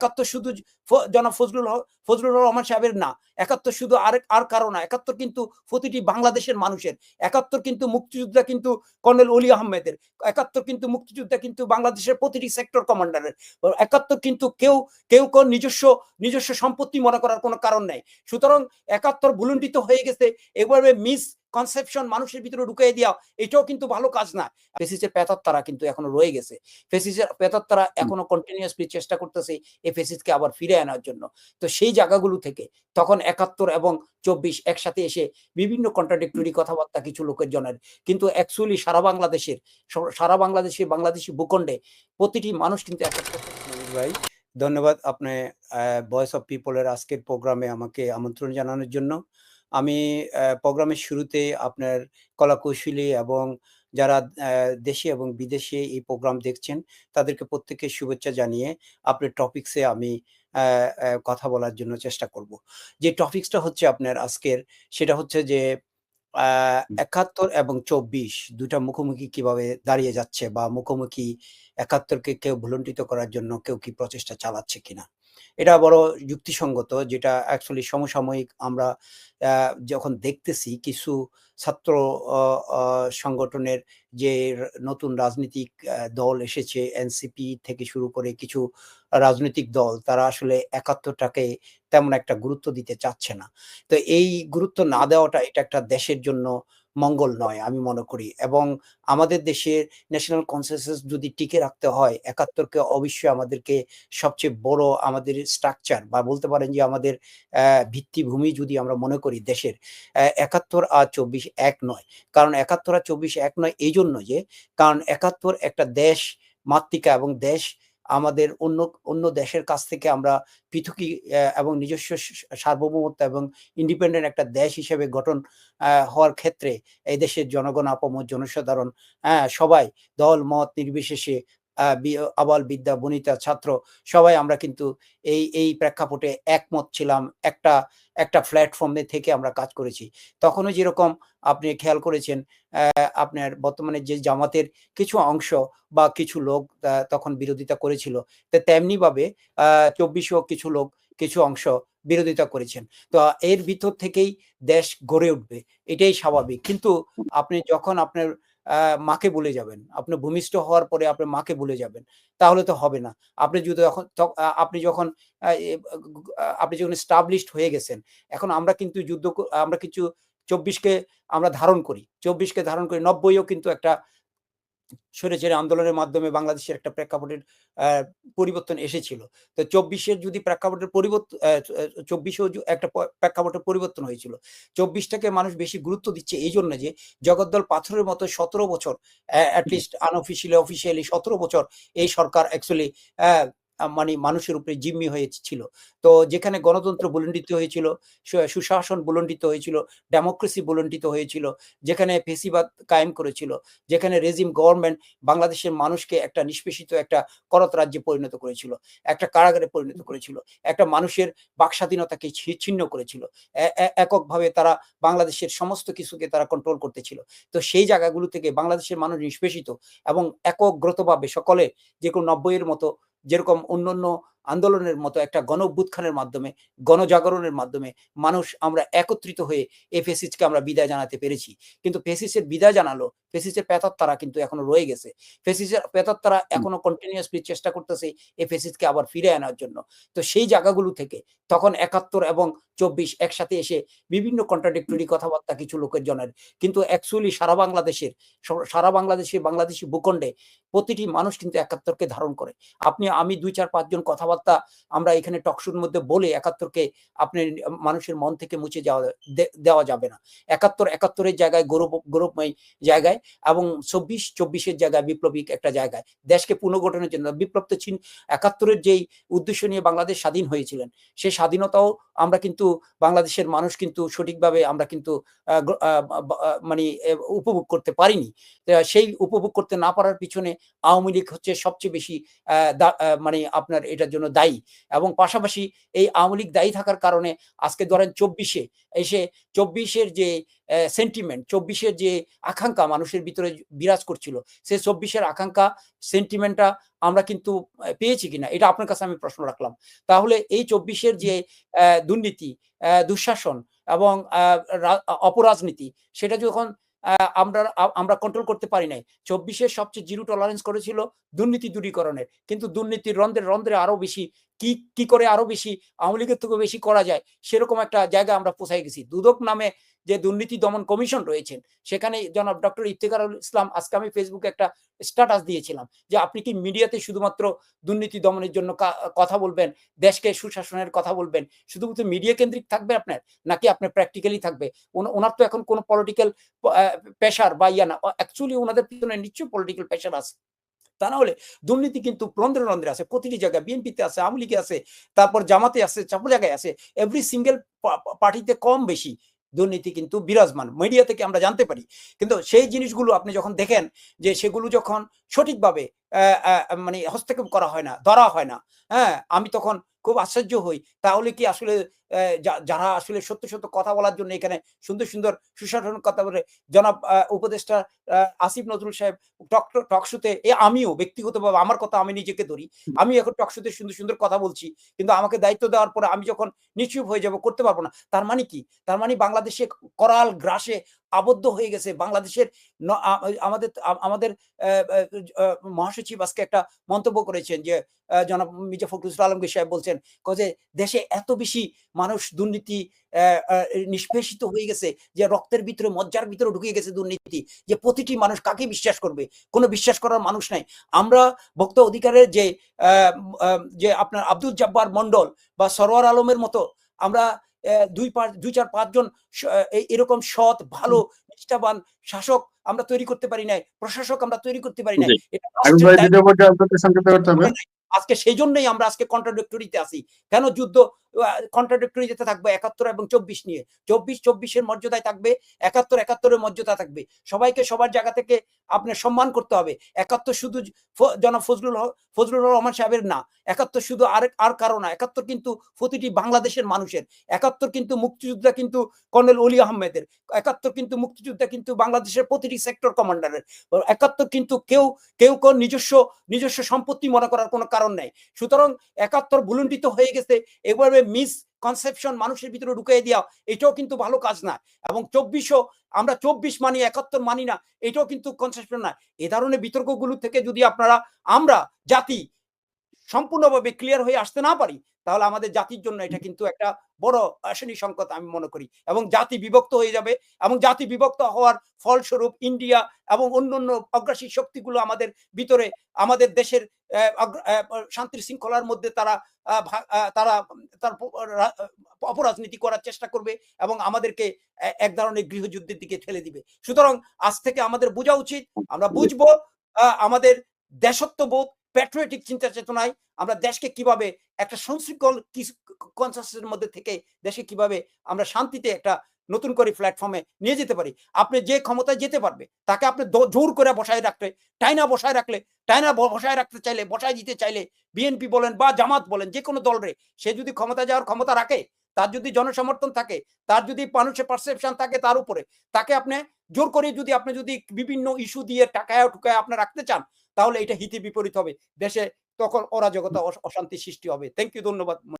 একাত্তর শুধু জনাব ফজলুল ফজলুর রহমান সাহেবের না। একাত্তর শুধু আর আর কারও না। একাত্তর কিন্তু প্রতিটি বাংলাদেশের মানুষের। একাত্তর কিন্তু মুক্তিযোদ্ধা কিন্তু কর্নেল অলি আহমেদের। একাত্তর কিন্তু মুক্তিযোদ্ধা কিন্তু বাংলাদেশের প্রতিটি সেক্টর কমান্ডারের। একাত্তর কিন্তু কেউ কেউ কেউ নিজস্ব নিজস্ব সম্পত্তি মনে করার কোনো কারণ নাই। সুতরাং একাত্তর ভুলুণ্ঠিত হয়ে গেছে। এভাবে মিস কনসেপশন মানুষের ভিতরে ঢুকিয়ে দেওয়া এটাও কিন্তু ভালো কাজ না। ফেসিসের পেতার তারা কিন্তু এখনও রয়ে গেছে। ফেসিসের পেতার তারা এখনও কন্টিনিউয়াসলি চেষ্টা করতেছে এই ফেসিসকে আবার ফিরে আনার জন্য। তো সেই জায়গাগুলো থেকে তখন একাত্তর এবং চব্বিশ একসাথে এসে বিভিন্ন কন্ট্রাডিক্টরি কথাবার্তা কিছু লোকের জনের। কিন্তু অ্যাকচুয়ালি সারা বাংলাদেশের সারা বাংলাদেশে বাংলাদেশি ভূখণ্ডে প্রতিটি মানুষ কিন্তু একাত্তর ভাই ধন্যবাদ। আপনি ভয়েস অফ পিপলের আজকের প্রোগ্রামে আমাকে আমন্ত্রণ জানানোর জন্য। আমি প্রোগ্রামের শুরুতে আপনার কলাকৌশলী এবং যারা দেশে এবং বিদেশে এই প্রোগ্রাম দেখছেন, তাদেরকে প্রত্যেককে শুভেচ্ছা জানিয়ে আপনার টপিক্সে আমি কথা বলার জন্য চেষ্টা করব। যে টপিকসটা হচ্ছে আপনার আজকের, সেটা হচ্ছে যে একাত্তর এবং চব্বিশ দুটা মুখোমুখি কীভাবে দাঁড়িয়ে যাচ্ছে বা মুখোমুখি একাত্তরকে কেউ ভুলণ্ঠিত করার জন্য কেউ কি প্রচেষ্টা চালাচ্ছে কিনা? এটা বড় যুক্তিসঙ্গত, যেটা অ্যাকচুয়ালি সমসাময়িক আমরা যখন দেখতেছি কিছু ছাত্র সংগঠনের যে নতুন রাজনৈতিক দল এসেছে এনসিপি থেকে শুরু করে কিছু রাজনৈতিক দল, তারা আসলে একাত্তরটাকে তেমন একটা গুরুত্ব দিতে চাচ্ছে না। তো এই গুরুত্ব না দেওয়াটা এটা একটা দেশের জন্য মঙ্গল নয়, আমি মনে করি। এবং আমাদের দেশের ন্যাশনাল কনসেনসাস যদি টিকে রাখতে হয়, একাত্তরকে অবশ্যই আমাদেরকে সবচেয়ে বড় আমাদের স্ট্রাকচার বা বলতে পারেন যে আমাদের ভিত্তিভূমি যদি আমরা মনে করি দেশের একাত্তর আর চব্বিশ এক নয়। কারণ একাত্তর আর চব্বিশ এক নয় এই জন্য যে, কারণ একাত্তর একটা দেশ মাতৃকা এবং দেশ আমাদের অন্য অন্য দেশের কাছ থেকে আমরা পৃথকী এবং নিজস্ব সার্বভৌমত্ব এবং ইন্ডিপেন্ডেন্ট একটা দেশ হিসেবে গঠন হওয়ার ক্ষেত্রে এই দেশের জনগণ আপমত জনসাধারণ হ্যাঁ সবাই দল, মত নির্বিশেষে আবাল বিদ্যা বনিতা ছাত্র, সবাই আমরা কিন্তু এই এই প্রেক্ষাপটে একমত ছিলাম, একটা একটা প্ল্যাটফর্মে থেকে আমরা কাজ করেছি। তখনও যেরকম আপনি খেয়াল করেছেন আপনার বর্তমানে যে জামাতের কিছু অংশ বা কিছু লোক তখন বিরোধিতা করেছিল, তো তেমনি ভাবে আহ চব্বিশেও কিছু লোক, কিছু অংশ বিরোধিতা করেছেন। তো এর ভিতর থেকেই দেশ গড়ে উঠবে, এটাই স্বাভাবিক। কিন্তু আপনি যখন আপনার মাকে বলে যাবেন। আপনি ভূমিষ্ঠ হওয়ার পরে আপনি মাকে বলে যাবেন। তাহলে তো হবে না। আপনি যদি যখন আপনি যখন আপনি যখন স্টাবলিশড হয়ে গেছেন, এখন আমরা কিন্তু যুদ্ধ আমরা কিছু চব্বিশকে আমরা ধারণ করি। চব্বিশকে ধারণ করি, নব্বইও কিন্তু একটা সরে ছেড়ে আন্দোলনের মাধ্যমে বাংলাদেশের একটা প্রেক্ষাপটের পরিবর্তন এসেছিল। তো চব্বিশের যদি প্রেক্ষাপটের পরিবর্তন চব্বিশেও একটা প্রেক্ষাপটের পরিবর্তন হয়েছিল। চব্বিশটাকে মানুষ বেশি গুরুত্ব দিচ্ছে এই জন্য যে জগদ্দল পাথরের মতো সতেরো বছর অ্যাটলিস্ট আনঅফিসিয়ালি অফিসিয়ালি সতেরো বছর এই সরকার অ্যাকচুয়ালি মানে মানুষের উপরে জিম্মি হয়েছিল তো যেখানে গণতন্ত্র বুলণ্ডিত হয়েছিল সুশাসন বুলণ্ডিত হয়েছিল ডেমোক্রেসি বুলণ্ডিত হয়েছিল, যেখানে ফেসিবাদ কায়েম করেছিল, যেখানে রেজিম গভর্নমেন্ট বাংলাদেশের মানুষকে একটা নিষ্পেষিত একটা করত রাজ্যে পরিণত করেছিল, একটা কারাগারে পরিণত করেছিল, একটা মানুষের বাক স্বাধীনতাকে ছিন্ন করেছিল। এককভাবে তারা বাংলাদেশের সমস্ত কিছুকে তারা কন্ট্রোল করতেছিল। তো সেই জায়গাগুলো থেকে বাংলাদেশের মানুষ নিষ্পেষিত এবং একগ্রতভাবে সকলে যে কোনো নব্বইয়ের মতো যেরকম অন্যান্য আন্দোলনের মতো একটা গণ অভ্যুত্থানের মাধ্যমে, গণজাগরণের মাধ্যমে মানুষ আমরা একত্রিত হয়ে এই ফেসিসকে আমরা বিদায় জানাতে পেরেছি। কিন্তু ফেসিসের বিদায় জানালো ফেসিসের পেতার তারা কিন্তু এখনও রয়ে গেছে। ফেসিসের পেতার তারা এখনও কন্টিনিউয়াসলি চেষ্টা করতেছে এই ফেসিসকে আবার ফিরে আনার জন্য। তো সেই জায়গাগুলো থেকে তখন একাত্তর এবং চব্বিশ একসাথে এসে বিভিন্ন কন্ট্রাডিক্টরি কথাবার্তা কিছু লোকের জনের। কিন্তু অ্যাকচুয়ালি সারা বাংলাদেশের সারা বাংলাদেশে বাংলাদেশি ভূখণ্ডে প্রতিটি মানুষ কিন্তু একাত্তরকে ধারণ করে। আপনি আমি দুই চার পাঁচজন কথাবার্তা আমরা এখানে টকশুর মধ্যে বলে একাত্তরকে আপনি মানুষের মন থেকে মুছে যাওয়া দেওয়া যাবে না। একাত্তর একাত্তরের জায়গায় গৌরব গৌরবময় জায়গায় এবং চব্বিশ, চব্বিশের জায়গায় বিপ্লবিক একটা জায়গায়। দেশকে পুনর্গঠনের জন্য বিপ্লব তো চীন একাত্তরের যেই উদ্দেশ্য নিয়ে বাংলাদেশ স্বাধীন হয়েছিলেন সেই স্বাধীনতাও আমরা কিন্তু, বাংলাদেশের মানুষ কিন্তু সঠিকভাবে আমরা কিন্তু মানে উপভোগ করতে পারিনি। সেই উপভোগ করতে না পারার পিছনে আওয়ামী লীগ হচ্ছে সবচেয়ে বেশি মানে আপনার এটার জন্য দায়ী। এবং পাশাপাশি এই আওয়ামী লীগ দায়ী থাকার কারণে আজকে ধরেন চব্বিশে এসে চব্বিশের যে সেন্টিমেন্ট চব্বিশের যে আকাঙ্ক্ষা মানুষের ভিতরে বিরাজ করছিল, সে চব্বিশের আকাঙ্ক্ষা সেন্টিমেন্টটা আমরা কিন্তু পেয়েছি কিনা, এটা আপনার কাছে আমি প্রশ্ন রাখলাম। তাহলে এই চব্বিশের যে দুর্নীতি দুঃশাসন এবং অপরাজনীতি, সেটা যখন আমরা আমরা কন্ট্রোল করতে পারি নাই, চব্বিশের সবচেয়ে জিরো টলারেন্স করেছিল দুর্নীতি দূরীকরণের। কিন্তু দুর্নীতির রন্ধ্রে রন্ধ্রে আরও বেশি, কি কি করে আরও বেশি, আওয়ামী লীগের থেকে বেশি করা যায়, সেরকম একটা জায়গা আমরা পৌঁছাই গেছি। দুদক নামে যে দুর্নীতি দমন কমিশন রয়েছেন, সেখানে জনাব ডক্টর ইফতেখারুল ইসলাম আজকে আমি ফেসবুকে একটা স্ট্যাটাস দিয়েছিলাম যে আপনি কি মিডিয়াতে শুধুমাত্র দুর্নীতি দমনের জন্য কথা বলবেন, দেশকে সুশাসনের কথা বলবেন, শুধুমাত্র মিডিয়া কেন্দ্রিক থাকবে আপনার, নাকি আপনার প্র্যাকটিক্যালি থাকবে? ওনার তো এখন কোনো পলিটিক্যাল পেশার বা ইয়া না অ্যাকচুয়ালি ওনাদের পিছনে নিশ্চয়ই পলিটিক্যাল পেশার আছে। তা না হলে দুর্নীতি কিন্তু রন্ধ্রে রন্ধ্রে আছে, প্রতিটি জায়গায় বিএনপিতে আছে, আওয়ামী লীগে আছে, তারপর জামাতে আছে চাপ জায়গায় আছে এভরি সিঙ্গেল পার্টিতে কম বেশি। দুর্নীতি কিন্তু বিরাজমান। মিডিয়া থেকে আমরা জানতে পারি। কিন্তু সেই জিনিসগুলো আপনি যখন দেখেন যে সেগুলো যখন সঠিকভাবে মানে হস্তক্ষেপ করা হয় না, ধরা হয় না হ্যাঁ আমি তখন খুব আশ্চর্য হই। তাহলে কি আসলে যারা আসলে সত্য সত্য কথা বলার জন্য এখানে সুন্দর সুন্দর সুশাসন কথা বলে জনাব উপদেষ্টা আসিফ নজরুল সাহেব টক টকশুতে এ আমিও ব্যক্তিগতভাবে আমার কথা আমি নিজেকে ধরি আমি এখন টকশুতে সুন্দর সুন্দর কথা বলছি কিন্তু আমাকে দায়িত্ব দেওয়ার পরে আমি যখন নিশ্চুপ হয়ে যাব করতে পারব না। তার মানে কি? তার মানে বাংলাদেশে করাল গ্রাসে আবদ্ধ হয়ে গেছে। বাংলাদেশের আমাদের আমাদের মহাসচিব আজকে একটা মন্তব্য করেছেন যে জনাব মির্জা ফখরুল আলমগীর সাহেব বলছেন যে দেশে এত বেশি মানুষ দুর্নীতি নিষ্পেষিত হয়ে গেছে যে রক্তের ভিতরে মজ্জার ভিতরে ঢুকে গেছে দুর্নীতি যে প্রতিটি মানুষ কাকে বিশ্বাস করবে? কোনো বিশ্বাস করার মানুষ নাই। আমরা ভক্ত অধিকারের যে যে আপনার আব্দুল জব্বার মন্ডল বা সরোয়ার আলমের মতো আমরা দুই পাঁচ দুই চার পাঁচজন এরকম সৎ ভালো নিষ্ঠাবান শাসক আমরা তৈরি করতে পারি নাই প্রশাসক আমরা তৈরি করতে পারি নাই। এটা আজকে সেই জন্যই আমরা আজকে কন্ট্রাডিক্টরিতে আসি কেন যুদ্ধ কন্ট্রাডিক্টরি যেতে থাকবে একাত্তর এবং চব্বিশ নিয়ে। চব্বিশ, চব্বিশের মর্যাদায় থাকবে, একাত্তর, একাত্তরের মর্যাদা থাকবে। সবাইকে সবার জায়গা থেকে আপনার সম্মান করতে হবে। একাত্তর শুধু ফজলুল ফজলুর রহমান সাহেবের না, একাত্তর শুধু আর কারও না, একাত্তর কিন্তু প্রতিটি বাংলাদেশের মানুষের, একাত্তর কিন্তু মুক্তিযোদ্ধা কিন্তু কর্নেল অলি আহমেদের, একাত্তর কিন্তু মুক্তিযোদ্ধা কিন্তু বাংলাদেশের প্রতিটি সেক্টর কমান্ডারের একাত্তর কিন্তু কেউ কেউ কেউ নিজস্ব নিজস্ব সম্পত্তি মনে করার কোনো কারণ নেই। সুতরাং একাত্তর ভুলুণ্ঠিত হয়ে গেছে এভাবে মিস কনসেপশন মানুষের ভিতরে ঢুকিয়ে দেওয়া এটাও কিন্তু ভালো কাজ না। এবং চব্বিশও, আমরা চব্বিশ মানি, একাত্তর মানি না, এটাও কিন্তু কনসেপশন না। এ ধরনের বিতর্কগুলো থেকে যদি আপনারা, আমরা, জাতি সম্পূর্ণভাবে ক্লিয়ার হয়ে আসতে না পারি তাহলে আমাদের জাতির জন্য এটা কিন্তু একটা বড় আসেনি সংকট আমি মনে করি। এবং জাতি বিভক্ত হয়ে যাবে এবং জাতি বিভক্ত হওয়ার ফলস্বরূপ ইন্ডিয়া এবং অন্যান্য অগ্রাসী শক্তিগুলো আমাদের ভিতরে আমাদের দেশের শান্তির শৃঙ্খলার মধ্যে তারা তারা তার অপরাজনীতি করার চেষ্টা করবে এবং আমাদেরকে এক ধরনের গৃহযুদ্ধের দিকে ঠেলে দিবে। সুতরাং আজ থেকে আমাদের বোঝা উচিত আমরা বুঝব আহ, আমাদের দেশত্ববোধ প্যাট্রিয়টিক চিন্তা চেতনায় আমরা দেশকে কীভাবে একটা সংশৃঙ্খল কনসাসের মধ্যে থেকে দেশে কীভাবে আমরা শান্তিতে একটা নতুন করে প্ল্যাটফর্মে নিয়ে যেতে পারি। আপনি যে ক্ষমতায় যেতে পারবে, তাকে আপনি জোর করে বসায় রাখলে টাইনা বসায় রাখলে টাইনা বসায় রাখতে চাইলে, বসায় দিতে চাইলে বিএনপি বলেন বা জামাত বলেন যে কোনো দলরে সে যদি ক্ষমতা যাওয়ার ক্ষমতা রাখে তার যদি জনসমর্থন থাকে, তার যদি মানুষের পারসেপশন থাকে তার উপরে, তাকে আপনি জোর করে যদি আপনি যদি বিভিন্ন ইস্যু দিয়ে টাকায় টুকায় আপনি রাখতে চান, তাহলে এটা হিতে বিপরীত হবে। দেশে তখন অরাজকতা, অশান্তি সৃষ্টি হবে। থ্যাংক ইউ ধন্যবাদ।